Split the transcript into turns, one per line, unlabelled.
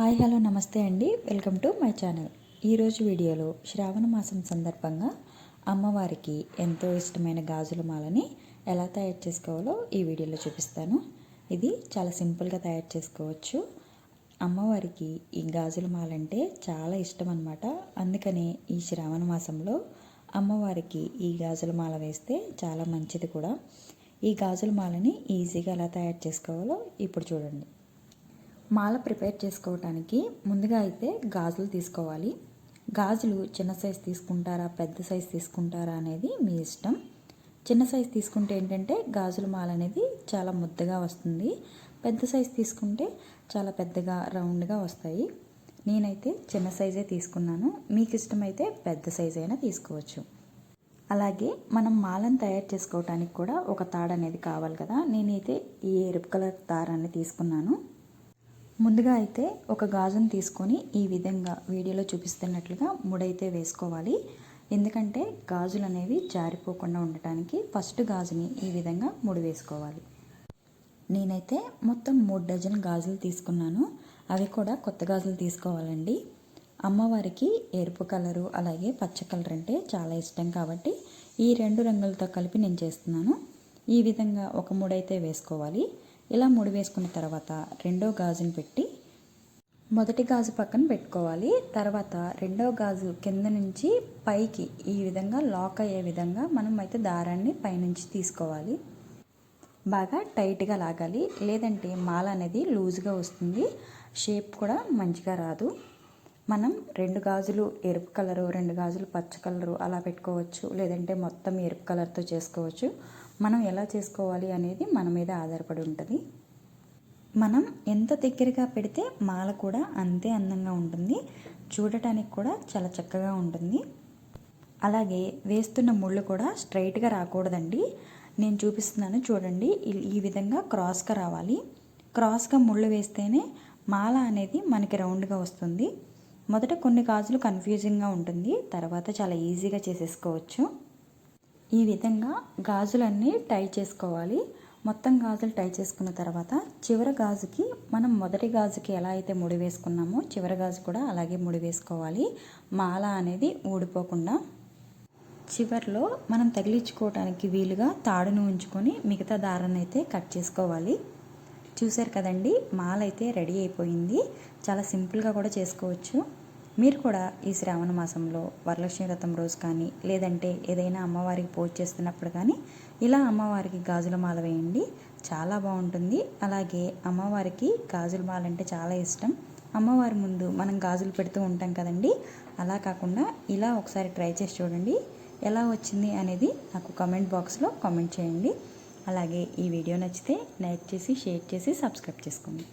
Hi hello నమస్తే అండి. Welcome to my channel. ఈరోజు వీడియోలో శ్రావణ మాసం సందర్భంగా అమ్మవారికి ఎంతో ఇష్టమైన గాజుల మాలని ఎలా తయారు చేసుకోవాలో ఈ వీడియోలో చూపిస్తాను. ఇది చాలా సింపుల్గా తయారు చేసుకోవచ్చు. అమ్మవారికి ఈ గాజుల మాల అంటే చాలా ఇష్టం అనమాట అందుకనే ఈ శ్రావణ మాసంలో అమ్మవారికి ఈ గాజుల మాల వేస్తే చాలా మంచిది కూడా. ఈ గాజుల మాలని ఈజీగా ఎలా తయారు చేసుకోవాలో ఇప్పుడు చూడండి. మాల ప్రిపేర్ చేసుకోవటానికి ముందుగా అయితే గాజులు తీసుకోవాలి. గాజులు చిన్న సైజ్ తీసుకుంటారా పెద్ద సైజ్ తీసుకుంటారా అనేది మీ ఇష్టం. చిన్న సైజ్ తీసుకుంటే ఏంటంటే గాజుల మాల అనేది చాలా ముద్దగా వస్తుంది. పెద్ద సైజ్ తీసుకుంటే చాలా పెద్దగా రౌండ్గా వస్తాయి. నేనైతే చిన్న సైజే తీసుకున్నాను. మీకు ఇష్టమైతే పెద్ద సైజ్ అయినా తీసుకోవచ్చు. అలాగే మనం మాలను తయారు చేసుకోవటానికి కూడా ఒక తాడు అనేది కావాలి కదా. నేనైతే ఈ ఎరుపు కలర్ తారాన్ని తీసుకున్నాను. ముందుగా అయితే ఒక గాజును తీసుకొని ఈ విధంగా వీడియోలో చూపిస్తున్నట్లుగా ముడైతే వేసుకోవాలి. ఎందుకంటే గాజులు అనేవి జారిపోకుండా ఉండటానికి ఫస్ట్ గాజుని ఈ విధంగా ముడి వేసుకోవాలి. నేనైతే మొత్తం మూడు డజన్ గాజులు తీసుకున్నాను. అవి కూడా కొత్త గాజులు తీసుకోవాలండి. అమ్మవారికి ఎరుపు కలరు అలాగే పచ్చ కలర్ అంటే చాలా ఇష్టం కాబట్టి ఈ రెండు రంగులతో కలిపి నేను చేస్తున్నాను. ఈ విధంగా ఒక ముడైతే వేసుకోవాలి. ఇలా ముడి వేసుకున్న తర్వాత రెండో గాజుని పెట్టి మొదటి గాజు పక్కన పెట్టుకోవాలి. తర్వాత రెండో గాజు కింద నుంచి పైకి ఈ విధంగా లాక్ అయ్యే విధంగా మనం అయితే దారాన్ని పైనుంచి తీసుకోవాలి. బాగా టైట్గా లాగాలి. లేదంటే మాల అనేది లూజ్గా వస్తుంది. షేప్ కూడా మంచిగా రాదు. మనం రెండు గాజులు ఎరుపు కలరు రెండు గాజులు పచ్చ కలరు అలా పెట్టుకోవచ్చు. లేదంటే మొత్తం ఎరుపు కలర్తో చేసుకోవచ్చు. మనం ఎలా చేసుకోవాలి అనేది మన మీద ఆధారపడి ఉంటుంది. మనం ఎంత దగ్గరగా పెడితే మాల కూడా అంతే అందంగా ఉంటుంది. చూడటానికి కూడా చాలా చక్కగా ఉంటుంది. అలాగే వేస్తున్న ముళ్ళు కూడా స్ట్రైట్గా రాకూడదండి. నేను చూపిస్తున్నాను చూడండి. ఈ విధంగా క్రాస్గా రావాలి. క్రాస్గా ముళ్ళు వేస్తేనే మాల అనేది మనకి రౌండ్గా వస్తుంది. మొదట కొన్ని గాజులు కన్ఫ్యూజింగ్గా ఉంటుంది. తర్వాత చాలా ఈజీగా చేసేసుకోవచ్చు. ఈ విధంగా గాజులన్నీ టై చేసుకోవాలి. మొత్తం గాజులు టై చేసుకున్న తర్వాత చివరి గాజుకి మనం మొదటి గాజుకి ఎలా అయితే ముడి వేసుకున్నామో చివరి గాజు కూడా అలాగే ముడి వేసుకోవాలి. మాల అనేది ఊడిపోకుండా చివరిలో మనం తగిలించుకోవడానికి వీలుగా తాడును ఉంచుకొని మిగతా దారాన్ని అయితే కట్ చేసుకోవాలి. చూసారు కదండి? మాల అయితే రెడీ అయిపోయింది. చాలా సింపుల్గా కూడా చేసుకోవచ్చు. మీరు కూడా ఈ శ్రావణ మాసంలో వరలక్ష్మి వ్రతం రోజు కానీ లేదంటే ఏదైనా అమ్మవారికి పూజ చేస్తున్నప్పుడు కానీ ఇలా అమ్మవారికి గాజుల మాల వేయండి. చాలా బాగుంటుంది. అలాగే అమ్మవారికి గాజుల మాల అంటే చాలా ఇష్టం. అమ్మవారి ముందు మనం గాజులు పెడుతూ ఉంటాం కదండి. అలా కాకుండా ఇలా ఒకసారి ట్రై చేసి చూడండి. ఎలా వచ్చింది అనేది నాకు కామెంట్ బాక్స్లో కామెంట్ చేయండి. అలాగే ఈ వీడియో నచ్చితే లైక్ చేసి షేర్ చేసి సబ్స్క్రైబ్ చేసుకోండి.